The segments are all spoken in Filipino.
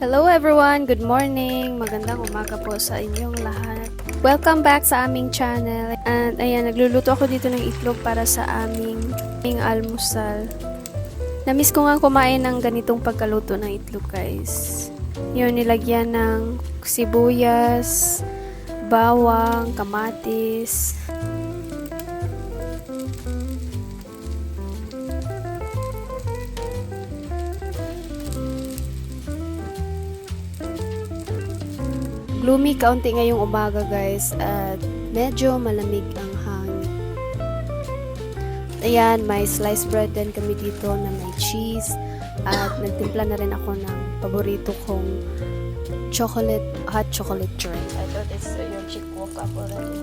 Hello everyone! Good morning! Magandang umaga po sa inyong lahat. Welcome back sa aming channel. And ayan, nagluluto ako dito ng itlog para sa aming, aming almusal. Namiss ko nga kumain ng ganitong pagkaluto ng itlog guys. Yun, nilagyan ng sibuyas, bawang, kamatis, Gloomy kaunti ngayong umaga guys at medyo malamig ang hangin. Ayan, may sliced bread din kami dito na may cheese at nagtimpla na rin ako ng paborito kong chocolate, hot chocolate drink. I thought it's uh, your chick woke up already.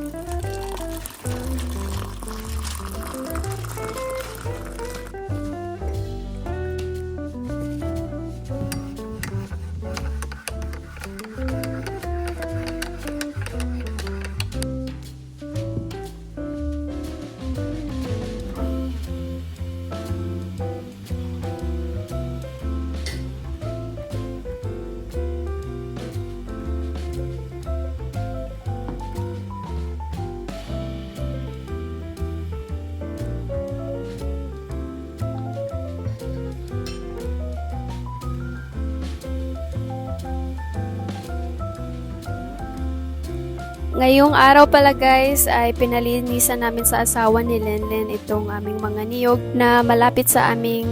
Ngayong araw pala guys ay pinalinisan namin sa asawa ni Lenlen itong aming mga niyog na malapit sa aming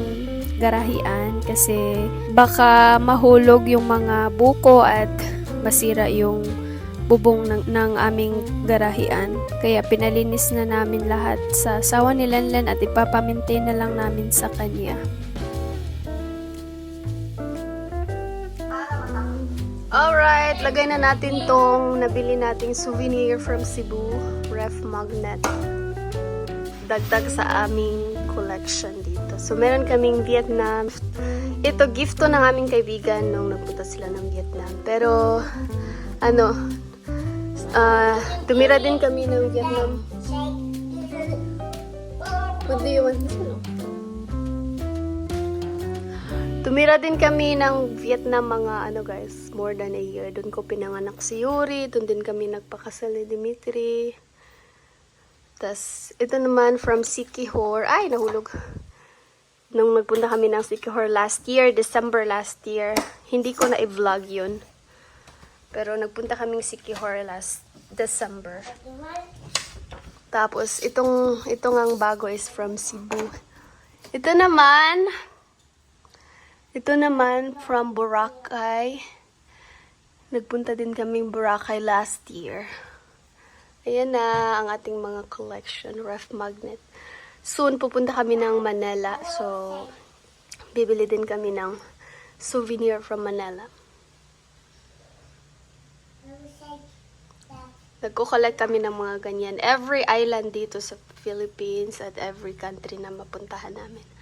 garahian kasi baka mahulog yung mga buko at masira yung bubong ng, ng aming garahian. Kaya pinalinis na namin lahat sa asawa ni Lenlen at ipapamintain na lang namin sa kanya. Alright, lagay na natin tong nabili nating souvenir from Cebu, ref magnet. Dagdag sa aming collection dito. So, meron kaming Vietnam. Ito, gift to ng aming kaibigan nung nagpunta sila ng Vietnam. Pero, ano, ah, tumira din kami ng Vietnam. What do you want? Tumira din kami ng Vietnam mga ano guys, more than a year. Doon ko pinanganak si Yuri, doon din kami nagpakasal ni Dimitri. Tapos, ito naman from Sikihor. Ay, nahulog. Nung nagpunta kami ng Sikihor last year, December last year, hindi ko na i-vlog yun. Pero nagpunta kaming Sikihor last December. Tapos, itong, itong ang bago is from Cebu. Ito naman, ito naman from Boracay. Nagpunta din kaming Boracay last year. Ayan na ang ating mga collection, ref magnet. Soon pupunta kami ng Manila. So, bibili din kami ng souvenir from Manila. Nagko-collect kami ng mga ganyan. Every island dito sa Philippines at every country na mapuntahan namin.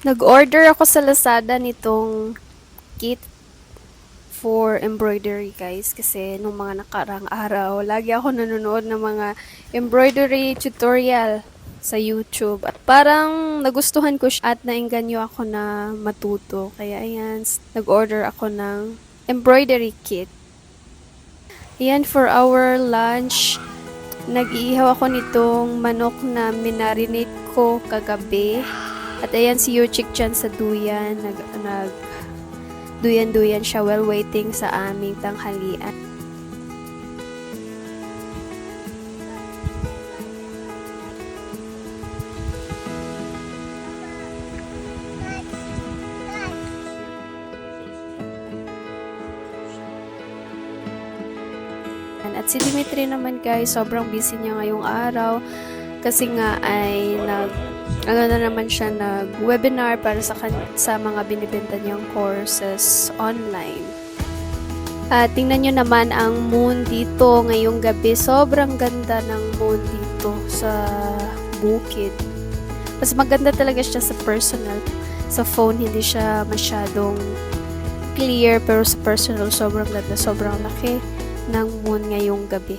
Nag-order ako sa Lazada nitong kit for embroidery guys. Kasi nung mga nakarang araw lagi ako nanonood ng mga embroidery tutorial sa YouTube. At parang nagustuhan ko siya at nainganyo ako na matuto. Kaya ayan nag-order ako ng embroidery kit. Ayan for our lunch nag-iihaw ako nitong manok na minarinate ko kagabi at ayan si Yuchik dyan sa duyan. Nag, nag duyan-duyan siya while waiting sa aming tanghalian. At si Dimitri naman guys, sobrang busy niya ngayong araw kasi nga ay nag ano na naman siya nag-webinar para sa, sa mga binibenta niyang courses online. At tingnan nyo naman ang moon dito ngayong gabi. Sobrang ganda ng moon dito sa bukid. Mas maganda talaga siya sa personal. Sa phone, hindi siya masyadong clear. Pero sa personal, sobrang ganda. Sobrang laki ng moon ngayong gabi.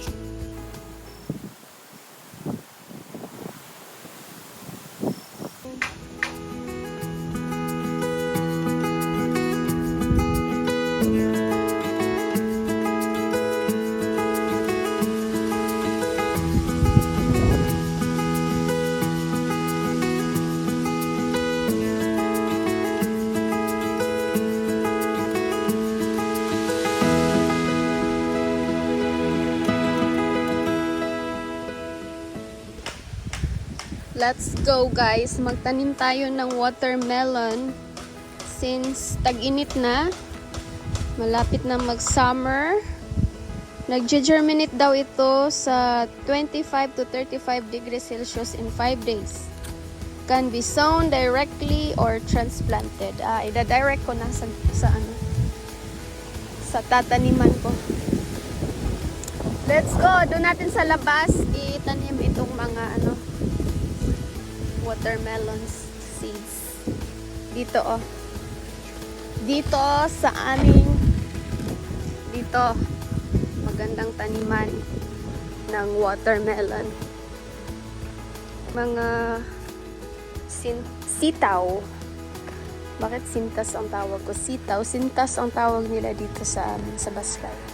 Let's go guys. Magtanim tayo ng watermelon. Since tag-init na, malapit na mag-summer. Nag-germinate daw ito sa 25 to 35 degrees Celsius in 5 days. Can be sown directly or transplanted. Ah, ida-direct ko na sa, sa ano sa tataniman ko. Let's go! Doon natin sa labas itanim itong mga ano watermelon seeds. Dito oh. Dito sa aming dito magandang taniman ng watermelon. Mga sin sitaw. Bakit sintas ang tawag ko? Sitaw. Sintas ang tawag nila dito sa amin, sa Baslay.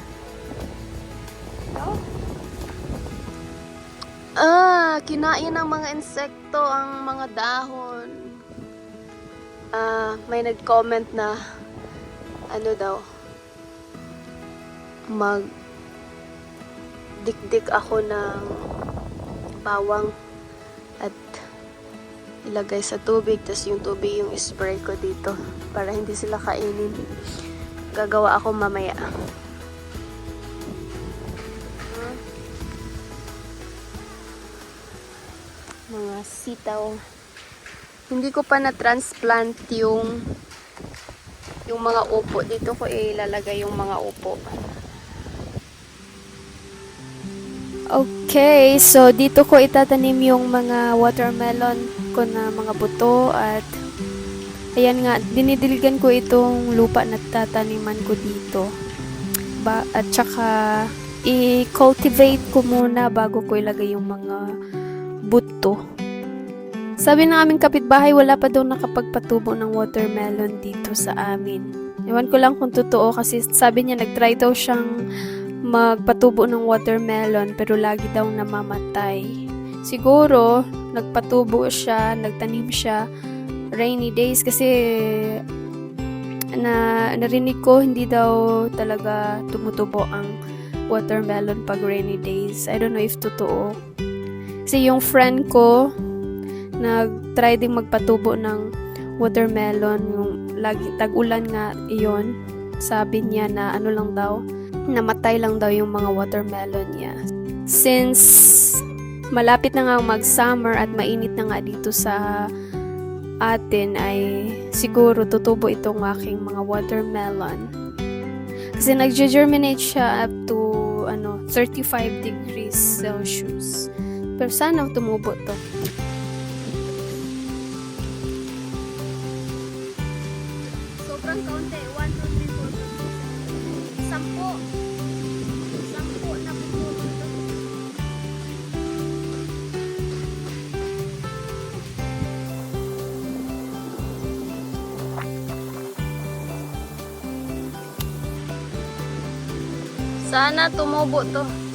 Ah, kinain ng mga insekto ang mga dahon. Ah, may nag-comment na ano daw mag dikdik ako ng bawang at ilagay sa tubig tapos yung tubig yung spray ko dito para hindi sila kainin gagawa ako mamaya mga sitaw. Hindi ko pa na-transplant yung yung mga upo. Dito ko ilalagay yung mga upo. Okay, so dito ko itatanim yung mga watermelon ko na mga buto at ayan nga, dinidiligan ko itong lupa na tataniman ko dito. Ba at saka i-cultivate ko muna bago ko ilagay yung mga buto. Sabi ng aming kapitbahay, wala pa daw nakapagpatubo ng watermelon dito sa amin. Ewan ko lang kung totoo kasi sabi niya nagtry daw siyang magpatubo ng watermelon pero lagi daw namamatay. Siguro, nagpatubo siya, nagtanim siya rainy days kasi na narinig ko hindi daw talaga tumutubo ang watermelon pag rainy days. I don't know if totoo. Kasi yung friend ko nag-try ding magpatubo ng watermelon yung lagi tag-ulan nga iyon. Sabi niya na ano lang daw namatay lang daw yung mga watermelon niya. Since malapit na nga mag-summer at mainit na nga dito sa atin ay siguro tutubo itong aking mga watermelon. Kasi nag-germinate siya up to ano 35 degrees Celsius. Pero sana tumubo to. Sobrang kaunti. 1, 2, 3, 4, 5, 6, 7, Sampo. Sana tumubo to.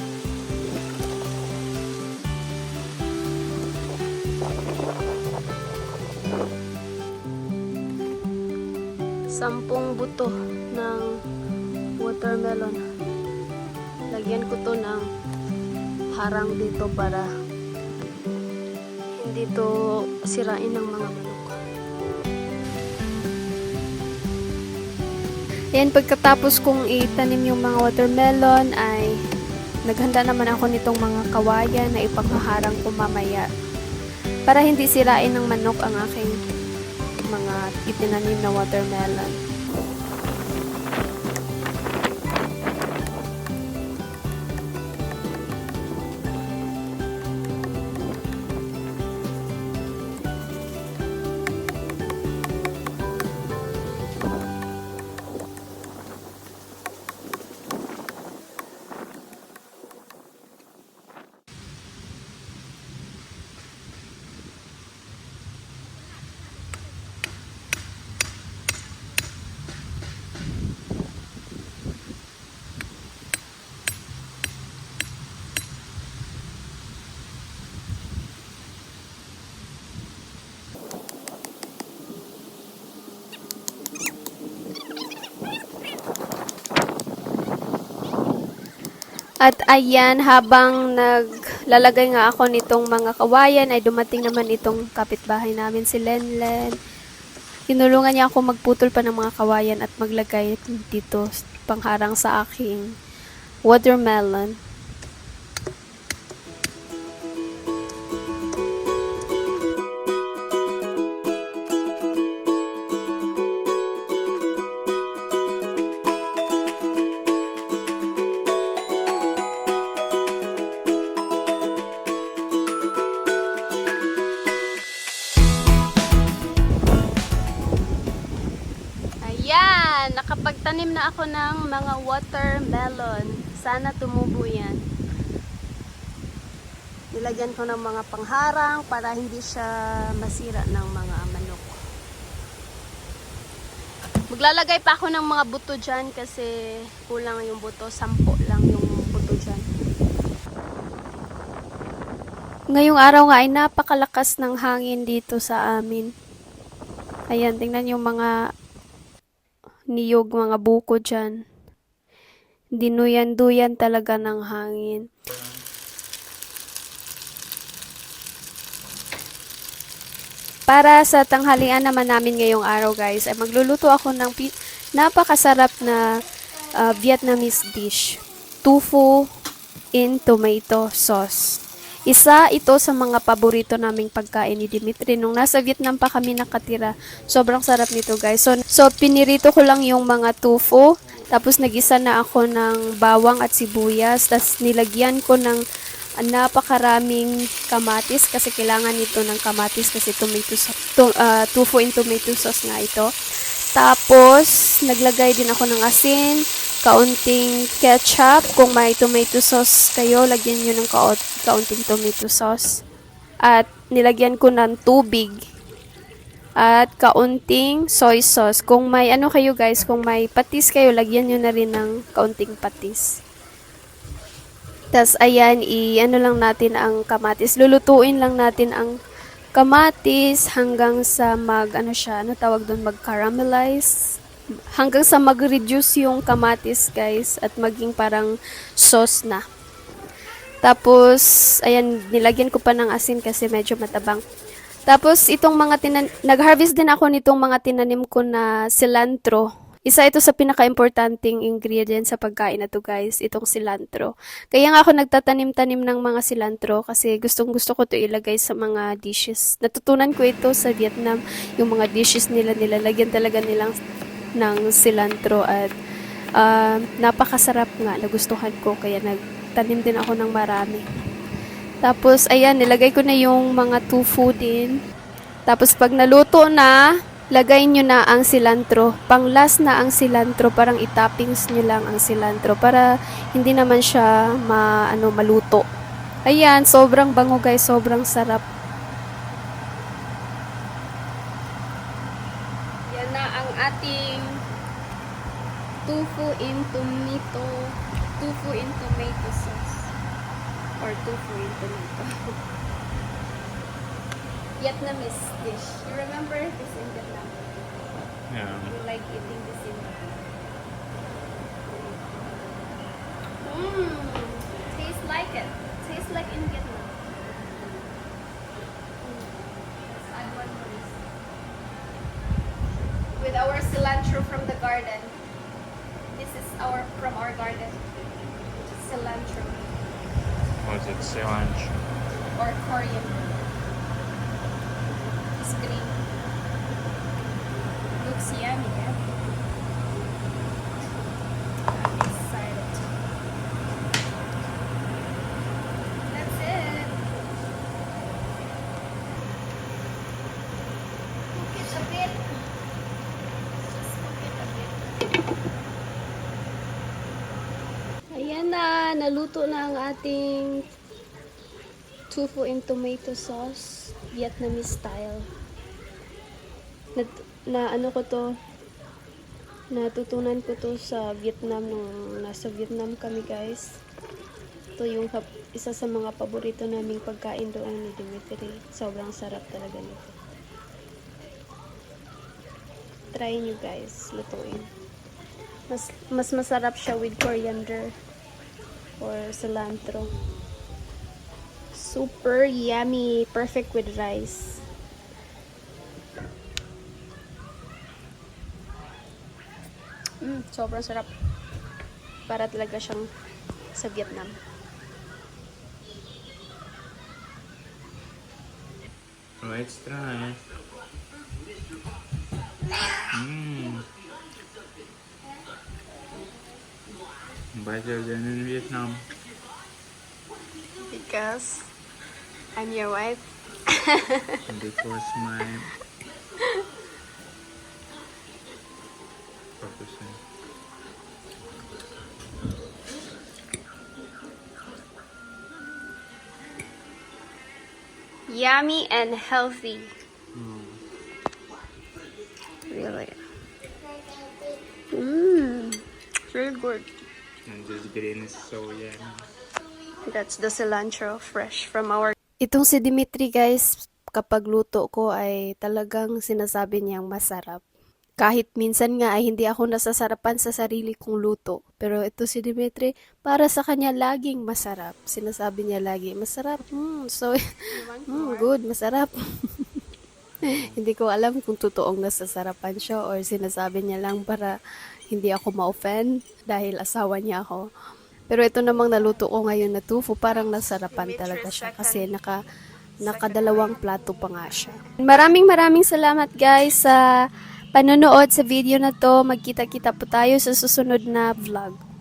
Sampung buto ng watermelon. Lagyan ko to ng harang dito para hindi to sirain ng mga manok. Yan, pagkatapos kong itanim yung mga watermelon ay naghanda naman ako nitong mga kawayan na ipanghaharang ko mamaya para hindi sirain ng manok ang aking mga itinanim na watermelon. Ayan, habang nag lalagay nga ako nitong mga kawayan ay dumating naman itong kapitbahay namin si Lenlen. Tinulungan niya ako magputol pa ng mga kawayan at maglagay dito pangharang sa aking watermelon. Na ako ng mga watermelon. Sana tumubo yan. Nilagyan ko ng mga pangharang para hindi siya masira ng mga manok. Maglalagay pa ako ng mga buto dyan kasi kulang yung buto. Sampo lang yung buto dyan. Ngayong araw nga ay napakalakas ng hangin dito sa amin. Ayan, tingnan yung mga niyog, mga buko dyan. Dinuyan-duyan talaga ng hangin. Para sa tanghalian naman namin ngayong araw guys, ay magluluto ako ng napakasarap na ah, Vietnamese dish. Tofu in tomato sauce. Isa ito sa mga paborito naming pagkain ni Dimitri. Nung nasa Vietnam pa kami nakatira, sobrang sarap nito guys. So, so pinirito ko lang yung mga tofu. Tapos nagisa na ako ng bawang at sibuyas. Tapos nilagyan ko ng napakaraming kamatis kasi kailangan nito ng kamatis kasi tomato sa- to, ah, tofu in tomato sauce nga ito. Tapos naglagay din ako ng asin, kaunting ketchup. Kung may tomato sauce kayo, lagyan nyo ng kaunting tomato sauce. At nilagyan ko ng tubig at kaunting soy sauce. Kung may ano kayo guys, kung may patis kayo, lagyan nyo na rin ng kaunting patis. Tapos, ayan, i-ano lang natin ang kamatis. Lulutuin lang natin ang kamatis hanggang sa mag, ano siya, ano tawag doon, mag-caramelize. Hanggang sa mag-reduce yung kamatis, guys, at maging parang sauce na. Tapos, ayan, nilagyan ko pa ng asin kasi medyo matabang. Tapos, itong mga tinan... Nag-harvest din ako nitong mga tinanim ko na cilantro. Isa ito sa pinaka-importanting ingredient sa pagkain na to guys, itong cilantro. Kaya nga ako nagtatanim-tanim ng mga cilantro kasi gustong gusto ko to ilagay sa mga dishes. Natutunan ko ito sa Vietnam, yung mga dishes nila nilalagyan talaga nilang ng cilantro at ah, napakasarap nga, nagustuhan ko kaya nagtanim din ako ng marami. Tapos, ayan, nilagay ko na yung mga tofu din. Tapos, pag naluto na, lagay nyo na ang cilantro. Panglas na ang cilantro, parang itappings nyo lang ang cilantro para hindi naman siya ma, ano, maluto. Ayan, sobrang bango guys, sobrang sarap. Vietnamese dish. You remember this in Vietnam? Yeah. You like eating this in Vietnam? Mmm, tastes like it. Tastes like in Vietnam. Mm. One more this. With our cilantro from the garden. This is our from our garden. Cilantro Was it cilantro? or coriander. It's green. Looks yummy, yeah? I'm excited. That's it. Cook it a bit. Just cook it a bit. Ayan na, naluto na ang ating tofu in tomato sauce, Vietnamese style. Na, ano ko to, natutunan ko to sa Vietnam nung nasa Vietnam kami guys. Ito yung isa sa mga paborito naming pagkain doon ni Dimitri. Sobrang sarap talaga nito. Try nyo guys, lutuin. Mas, mas masarap siya with coriander or cilantro. Super yummy. Perfect with rice. Mm, sobrang sarap. Para talaga siyang sa Vietnam. Let's try. Mmm. Better than in Vietnam. Because I'm your wife. Because my Yummy and healthy. Really. Mmm. Very good. And this green is so yummy. That's the cilantro fresh from our... Itong si Dimitri guys, kapag luto ko ay talagang sinasabi niyang masarap. Kahit minsan nga ay hindi ako nasasarapan sa sarili kong luto. Pero ito si Dimitri, para sa kanya laging masarap. Sinasabi niya lagi, masarap. Mm, so, mm, good, masarap. hindi ko alam kung totoong nasasarapan siya or sinasabi niya lang para hindi ako ma-offend dahil asawa niya ako. Pero ito namang naluto ko ngayon na tofu, parang nasarapan talaga siya kasi naka nakadalawang plato pa nga siya. Maraming maraming salamat guys sa panonood sa video na to. Magkita-kita po tayo sa susunod na vlog.